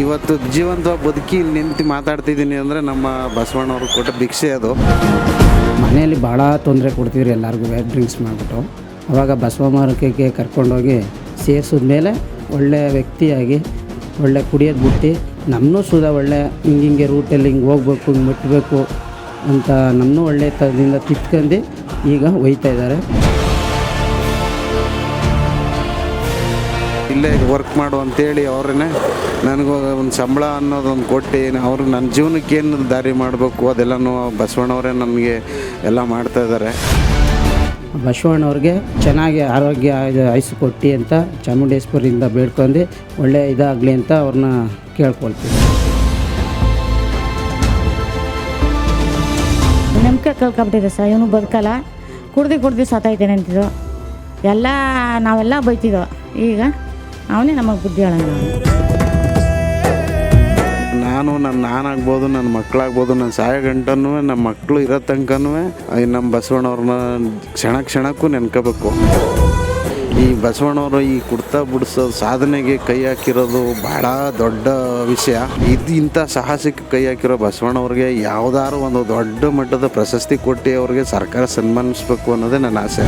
ಇವತ್ತು ಜೀವಂತವಾಗಿ ಬದುಕಿ ಇಲ್ಲಿ ನಿಂತು ಮಾತಾಡ್ತಿದ್ದೀನಿ ಅಂದರೆ ನಮ್ಮ ಬಸವಣ್ಣವ್ರು ಕೊಟ್ಟ ಭಿಕ್ಷೆ ಅದು. ಮನೆಯಲ್ಲಿ ಭಾಳ ತೊಂದರೆ ಕೊಡ್ತಿದ್ರು ಎಲ್ಲರಿಗೂ ಡ್ರಿಂಕ್ಸ್ ಮಾಡಿಬಿಟ್ಟು. ಅವಾಗ ಬಸವ ಮಾರುಕಕ್ಕೆ ಕರ್ಕೊಂಡೋಗಿ ಸೇರಿಸಿದ ಮೇಲೆ ಒಳ್ಳೆಯ ವ್ಯಕ್ತಿಯಾಗಿ, ಒಳ್ಳೆ ಕುಡಿಯೋದು ಬಿಟ್ಟು ನಮ್ಮನ್ನೂ ಸುದ ಒಳ್ಳೆ, ಹಿಂಗೆ ಹಿಂಗೆ ರೂಟಲ್ಲಿ ಹಿಂಗೆ ಹೋಗ್ಬೇಕು, ಹಿಂಗೆ ಮುಟ್ಟಬೇಕು ಅಂತ ನಮ್ಮನ್ನೂ ಒಳ್ಳೆ ಥರದಿಂದ ತಿತ್ಕೊಂಡು ಈಗ ಒಯ್ತಾ ಇದ್ದಾರೆ. ಇಲ್ಲೇ ವರ್ಕ್ ಮಾಡು ಅಂತೇಳಿ ಅವ್ರನ್ನೇ ನನಗೂ ಒಂದು ಸಂಬಳ ಅನ್ನೋದೊಂದು ಕೊಟ್ಟು ಅವರು ನನ್ನ ಜೀವನಕ್ಕೆ ಏನು ದಾರಿ ಮಾಡಬೇಕು ಅದೆಲ್ಲನೂ ಬಸವಣ್ಣವರೇ ನಮಗೆ ಎಲ್ಲ ಮಾಡ್ತಾ ಇದ್ದಾರೆ ಬಸವಣ್ಣವ್ರಿಗೆ ಚೆನ್ನಾಗಿ ಆರೋಗ್ಯ ಆಯುಸ್ಸು ಕೊಟ್ಟು ಅಂತ ಚಾಮುಂಡೇಶ್ವರಿಯಿಂದ ಬೇಡ್ಕೊಂಡು ಒಳ್ಳೆಯ ಇದಾಗಲಿ ಅಂತ ಅವ್ರನ್ನ ಕೇಳ್ಕೊಳ್ತೀವಿ. ನಂಬಿಕೆ ಕಳ್ಕೊಬಿಟ್ಟಿದೆ ಸರ್ ಇವನು ಬದುಕಲ್ಲ. ಕುಡ್ದು ಕುಡ್ದು ಸತ್ತಾಯ್ತೇನೆ ಅಂತಿದ್ದು ಎಲ್ಲ ನಾವೆಲ್ಲ ಬೈತಿದ್ದೋ ಈಗ ಅವನೇ ನಮಗೆ ಬುದ್ಧಿ ಹೇಳೋಣ ನಾನು ನನ್ನ ನಾನಾಗ್ಬೋದು, ನನ್ನ ಮಕ್ಕಳಾಗ್ಬೋದು, ನನ್ನ ಸಾಯ ಗಂಟನೂ ನಮ್ಮ ಮಕ್ಕಳು ಇರೋ ತನಕನೂ ನಮ್ಮ ಬಸವಣ್ಣವ್ರನ್ನ ಕ್ಷಣ ಕ್ಷಣಕ್ಕೂ ನೆನ್ಕೋಬೇಕು. ಈ ಬಸವಣ್ಣವರು ಈ ಕುಡ್ತಾ ಬಿಡಿಸೋ ಸಾಧನೆಗೆ ಕೈ ಹಾಕಿರೋದು ಭಾಳ ದೊಡ್ಡ ವಿಷಯ. ಇದು ಇಂಥ ಸಾಹಸಕ್ಕೆ ಕೈ ಹಾಕಿರೋ ಬಸವಣ್ಣವ್ರಿಗೆ ಯಾವುದಾದ್ರು ಒಂದು ದೊಡ್ಡ ಮಟ್ಟದ ಪ್ರಶಸ್ತಿ ಕೊಟ್ಟು ಅವ್ರಿಗೆ ಸರ್ಕಾರ ಸನ್ಮಾನಿಸ್ಬೇಕು ಅನ್ನೋದೇ ನನ್ನ ಆಸೆ.